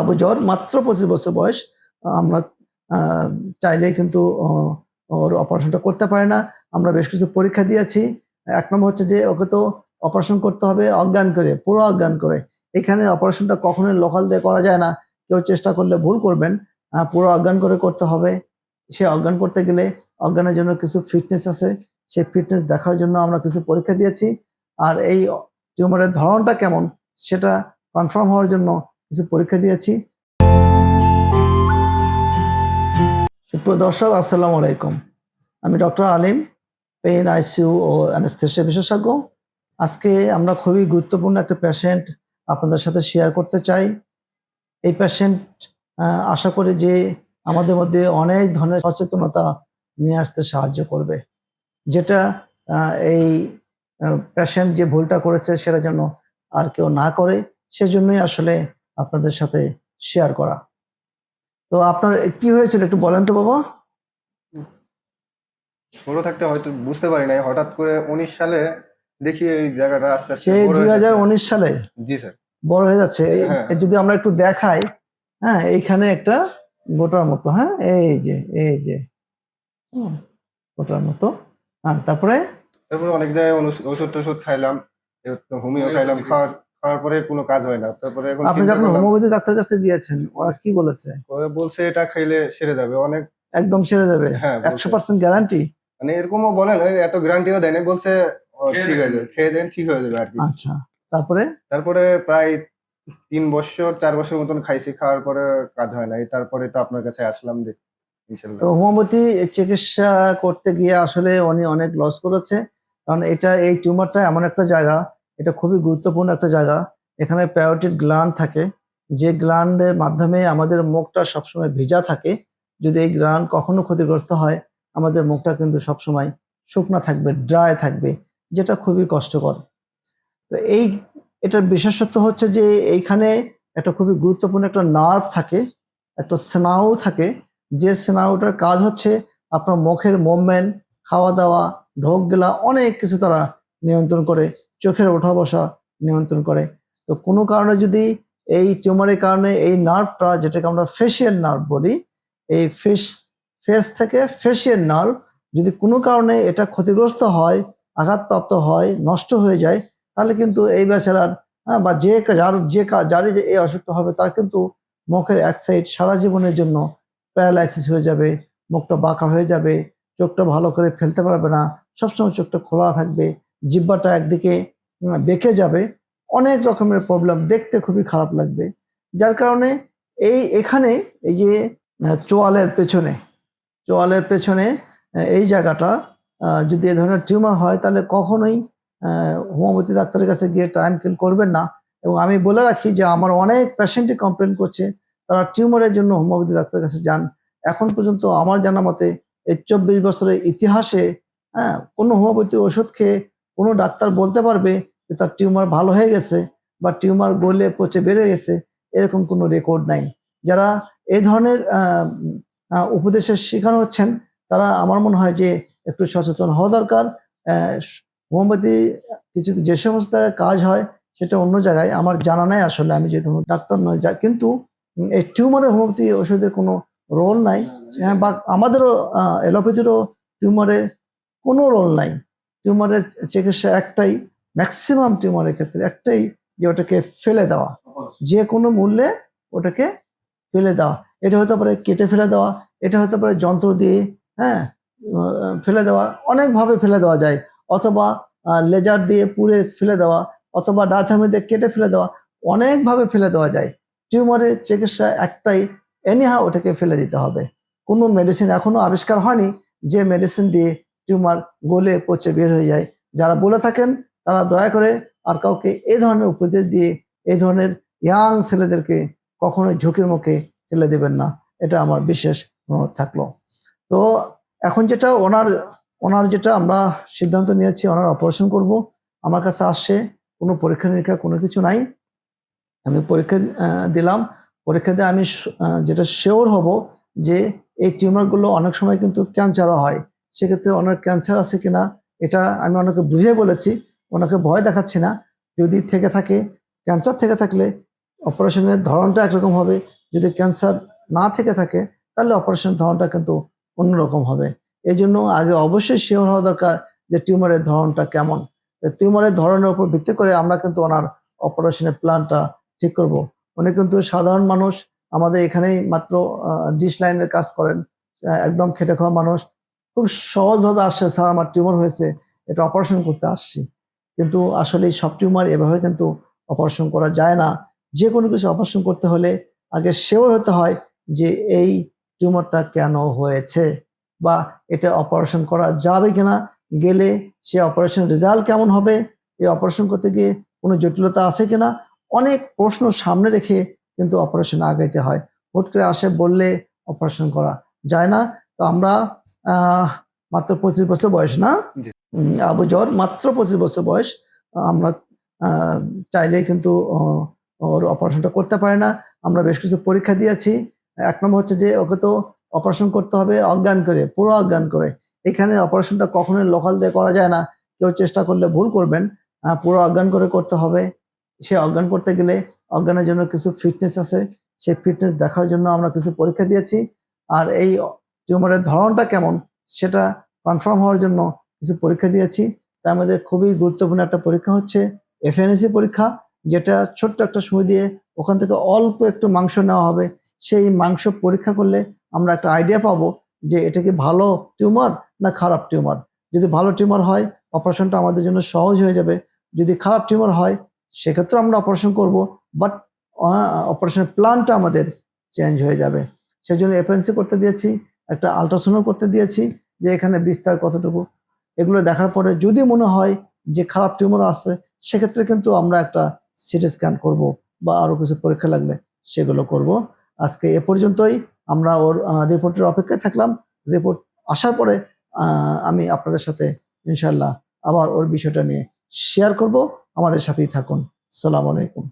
আবু জর মাত্র পঁচিশ বছর বয়স, আমরা চাইলে কিন্তু ওর অপারেশনটা করতে পারে না। আমরা বেশ কিছু পরীক্ষা দিয়েছি। এক নম্বর হচ্ছে যে, ওকে তো অপারেশন করতে হবে অজ্ঞান করে, পুরো অজ্ঞান করে। এখানে অপারেশনটা কখনোই লোকাল দিয়ে করা যায় না। কেউ চেষ্টা করলে ভুল করবেন পুরো অজ্ঞান করে করতে হবে। সে অজ্ঞান করতে গেলে অজ্ঞানের জন্য কিছু ফিটনেস আছে। সেই ফিটনেস দেখার জন্য আমরা কিছু পরীক্ষা দিয়েছি। আর এই টিউমারের ধরনটা কেমন, সেটা কনফার্ম হওয়ার জন্য কিছু পরীক্ষা দিয়েছি। সুপ্রিয় দর্শক, আসসালামু আলাইকুম। আমি ডক্টর আলিম, পেইন, আইসিইউ ও অ্যানেস্থেশিয়া বিশেষজ্ঞ। আজকে আমরা খুবই গুরুত্বপূর্ণ একটা পেশেন্ট আপনাদের সাথে শেয়ার করতে চাই। এই পেশেন্ট আশা করি যে আমাদের মধ্যে অনেক ধরনের সচেতনতা নিয়ে আসতে সাহায্য করবে। যেটা এই পেশেন্ট যে ভুলটা করেছে সেটা যেন আর কেউ না করে, সেজন্যই আসলে আপনাদের সাথে শেয়ার করা। তো আপনার কি হয়েছিল একটু বলেন তো বাবা। ছোট থাকতে হয়তো বুঝতে পারি নাই হঠাৎ করে উনিশ সালে দেখি এই জায়গাটা আস্তে আস্তে সেই দুই হাজার উনিশ সালে? জি স্যার। বড় হয়ে যাচ্ছে? এই- হ্যাঁ। যদি আমরা একটু দেখাই হ্যাঁ এইখানে একটা গোটার মতো হ্যাঁ এই যে এই যে হুম, গোটার মতো হ্যাঁ তারপরে? তারপরে অনেক জায়গায় ওষুধ টষুধ খাইলাম হোমিও খাইলাম খাওয়ার খাওয়ার পরে কোনো কাজ হয় না। তারপরে এখন আপনি যখন হোমিওপ্যাথি ডাক্তার কাছে দিয়েছেন ওরা কি বলেছে? ওরা বলছে এটা খাইলে সেরে যাবে। অনেক একদম সেরে যাবে? হ্যাঁ বলছে। একশো পার্সেন্ট গ্যারান্টি মানে এরকমও বলেন ওই এত গ্যারান্টিও দেয় না বলছে ঠিক দেখেন। আছে খেয়ে দেন ঠিক হয়ে যাবে আর কি। আচ্ছা তারপরে? তারপরে প্রায় তিন বছর চার বছর মতন খাইছি খাওয়ার পরে কাজ হয় নাই। তারপরে তো আপনার কাছে আসলাম যে তো হোমিওপ্যাথি চিকিৎসা করতে গিয়ে আসলে উনি অনেক লস করেছে। কারণ এটা এই টিউমারটা এমন একটা জায়গা এটা খুবই গুরুত্বপূর্ণ একটা জায়গা। এখানে প্যারোটিড গ্ল্যান্ড থাকে। যে গ্ল্যান্ডের মাধ্যমে আমাদের মুখটা সবসময় ভিজা থাকে, যদি এই গ্ল্যান্ড কখনো ক্ষতিগ্রস্ত হয়, আমাদের মুখটা কিন্তু সবসময় শুকনো থাকবে ড্রাই থাকবে, যেটা খুবই কষ্টকর। তো এই, এটার বিশেষত্ব হচ্ছে যে এইখানে একটা খুবই গুরুত্বপূর্ণ একটা নার্ভ থাকে, একটা স্নায়ু থাকে। যে স্নায়ুটার কাজ হচ্ছে আপনার মুখের মুভমেন্ট খাওয়া দাওয়া ঢোক গেলা অনেক কিছু তারা নিয়ন্ত্রণ করে। চোখের ওঠা বসা নিয়ন্ত্রণ করে। তো কোনো কারণে যদি এই টিউমারের কারণে এই নার্ভটা যেটাকে আমরা ফেসিয়াল নার্ভ বলি এই ফেস ফেস থেকে ফেসিয়াল নার্ভ যদি কোনো কারণে এটা ক্ষতিগ্রস্ত হয় আঘাতপ্রাপ্ত হয় নষ্ট হয়ে যায় তাহলে কিন্তু এই বেচারার হ্যাঁ, বা যে যার যে যারই যে এই অসুখটা হবে তার কিন্তু মুখের এক সাইড সারা জীবনের জন্য প্যারালাইসিস হয়ে যাবে মুখটা বাঁকা হয়ে যাবে চোখটা ভালো করে ফেলতে পারবে না সবসময় চোখটা খোলা থাকবে জিব্বাটা একদিকে বেঁকে যাবে, অনেক রকমের প্রবলেম দেখতে খুবই খারাপ লাগবে। যার কারণে এই এখানে এই যে চোয়ালের পেছনে চোয়ালের পেছনে এই জায়গাটা যদি এ ধরনের টিউমার হয়, তাহলে কখনোই হোমিওপ্যাথি ডাক্তারের কাছে গিয়ে টাইম কিল করবেন না। এবং আমি বলে রাখি যে, আমার অনেক পেশেন্টই কমপ্লেন করছে, তারা টিউমারের জন্য হোমিওপ্যাথি ডাক্তারের কাছে যান। এখন পর্যন্ত আমার জানা মতে এই চব্বিশ বছরের ইতিহাসে হ্যাঁ কোনো হোমিওপ্যাথি ওষুধ খেয়ে কোনো ডাক্তার বলতে পারবে যে তার টিউমার ভালো হয়ে গেছে বা টিউমার গলে পচে বেড়ে গেছে এরকম কোনো রেকর্ড নাই। যারা এই ধরনের উপদেশের শিকার হচ্ছেন তারা আমার মনে হয় যে একটু সচেতন হওয়া দরকার। আহ, হোমিওপ্যাথি কিছু যে সমস্ত কাজ হয় সেটা অন্য জায়গায়। আমার জানা নাই আসলে আমি যেহেতু ডাক্তার নয় যা কিন্তু এই টিউমারে হোমিওপ্যাথি ওষুধের কোনো রোল নাই। হ্যাঁ বা আমাদেরও অ্যালোপ্যাথিরও টিউমারে কোনো রোল নাই। টিউমারের চিকিৎসা একটাই ম্যাক্সিমাম টিউমারের ক্ষেত্রে একটাই যে ওটাকে ফেলে দেওয়া। যে কোনো মূল্যে ওটাকে ফেলে দেওয়া। এটা হতে পারে কেটে ফেলে দেওয়া, এটা হতে পারে যন্ত্র দিয়ে হ্যাঁ ফেলে দেওয়া, অনেকভাবে ফেলে দেওয়া যায়। অথবা লেজার দিয়ে পুড়ে ফেলে দেওয়া, অথবা ডাথার মধ্যে কেটে ফেলে দেওয়া, অনেকভাবে ফেলে দেওয়া যায়। টিউমারের চিকিৎসা একটাই এনিহা ওটাকে ফেলে দিতে হবে। কোনো মেডিসিন এখনও আবিষ্কার হয়নি যে মেডিসিন দিয়ে টিউমার গলে পচে বের হয়ে যায়। যারা বলে থাকেন, তারা দয়া করে আর কাউকে এই ধরনের উপদেশ দিয়ে এই ধরনের ইয়াং ছেলেদেরকে কখনোই ঝুঁকির মুখে ফেলে দেবেন না। এটা আমার বিশেষ অনুরোধ থাকল। তো এখন যেটা ওনার ওনার যেটা আমরা সিদ্ধান্ত নিয়েছি, ওনার অপারেশন করব। আমার কাছে আসছে, কোনো পরীক্ষা নিরীক্ষা কোনো কিছু নাই। আমি পরীক্ষা দিলাম। পরীক্ষা দিয়ে আমি যেটা শিওর হব যে এই টিউমারগুলো অনেক সময় কিন্তু ক্যান্সারও হয়। সেক্ষেত্রে ওনার ক্যান্সার আছে কিনা, এটা আমি ওনাকে বুঝিয়ে বলেছি, ওনাকে ভয় দেখাচ্ছি না। যদি থেকে থাকে ক্যান্সার থেকে থাকলে অপারেশনের ধরনটা একরকম হবে। যদি ক্যান্সার না থেকে থাকে, তাহলে অপারেশনের ধরনটা কিন্তু অন্যরকম হবে। এই জন্য আগে অবশ্যই শিওর হওয়া দরকার যে টিউমারের ধরনটা কেমন। টিউমারের ধরনের উপর ভিত্তি করে আমরা কিন্তু ওনার অপারেশনের প্ল্যানটা ঠিক করব। উনি কিন্তু সাধারণ মানুষ, আমাদের এখানেই মাত্র ডিশ লাইনের কাজ করেন। একদম খেটে খাওয়া মানুষ। খুব সহজভাবে আসছে স্যার, আমার টিউমার হয়েছে, এটা অপারেশন করতে আসছি। কিন্তু আসলে সব টিউমার এভাবে কিন্তু অপারেশন করা যায় না। যে কোনো কিছু অপারেশন করতে হলে আগে শেওর হতে হয় যে এই টিউমারটা কেন হয়েছে বা এটা অপারেশন করা যাবে কিনা, গেলে সে অপারেশন রেজাল্ট কেমন হবে, এই অপারেশন করতে গিয়ে কোনো জটিলতা আছে কিনা, অনেক প্রশ্ন সামনে রেখে কিন্তু অপারেশন আগাইতে হয়। হুট করে আসে বললে অপারেশন করা যায় না। তো আমরা মাত্র পঁচিশ বছর বয়স না? আবু জর মাত্র পঁচিশ বছর বয়স। আমরা আহ, চাইলেই কিন্তু ওর অপারেশনটা করতে পারে না। আমরা বেশ কিছু পরীক্ষা দিয়েছি। এক নম্বর হচ্ছে যে ওকে তো অপারেশন করতে হবে অজ্ঞান করে পুরো অজ্ঞান করে। এখানে অপারেশনটা কখনোই লোকাল দিয়ে করা যায় না। কেউ চেষ্টা করলে ভুল করবেন। পুরো অজ্ঞান করে করতে হবে। সে অজ্ঞান করতে গেলে অজ্ঞানের জন্য কিছু ফিটনেস আছে। সেই ফিটনেস দেখার জন্য আমরা কিছু পরীক্ষা দিয়েছি। আর এই টিউমারের ধরনটা কেমন, সেটা কনফার্ম হওয়ার জন্য কিছু পরীক্ষা দিয়েছি। তার মধ্যে খুবই গুরুত্বপূর্ণ একটা পরীক্ষা হচ্ছে এফএনএসি পরীক্ষা, যেটা ছোট্ট একটা সময় দিয়ে ওখান থেকে অল্প একটু মাংস নেওয়া হবে। সেই মাংস পরীক্ষা করলে আমরা একটা আইডিয়া পাবো যে এটা কি ভালো টিউমার না খারাপ টিউমার যদি ভালো টিউমার হয় অপারেশনটা আমাদের জন্য সহজ হয়ে যাবে। যদি খারাপ টিউমার হয়, সেক্ষেত্রে আমরা অপারেশন করব বাট অপারেশনের প্ল্যানটা আমাদের চেঞ্জ হয়ে যাবে। সেই জন্য এফএনসি করতে দিয়েছি। একটা আলট্রাসাউন্ড করতে দিয়েছি, যে এখানে বিস্তার কতটুকু। এগুলো দেখার পরে যদি মনে হয় যে খারাপ টিউমার আছে, সেক্ষেত্রে কিন্তু আমরা একটা সিটি স্ক্যান করব বা আরও কিছু পরীক্ষা লাগলে সেগুলো করব। আজকে এ পর্যন্তই, আমরা ওর রিপোর্টের অপেক্ষায় থাকলাম। রিপোর্ট আসার পরে আমি আপনাদের সাথে ইনশাল্লাহ আবার ওর বিষয়টা নিয়ে শেয়ার করব। আমাদের সাথেই থাকুন। সালাম আলাইকুম।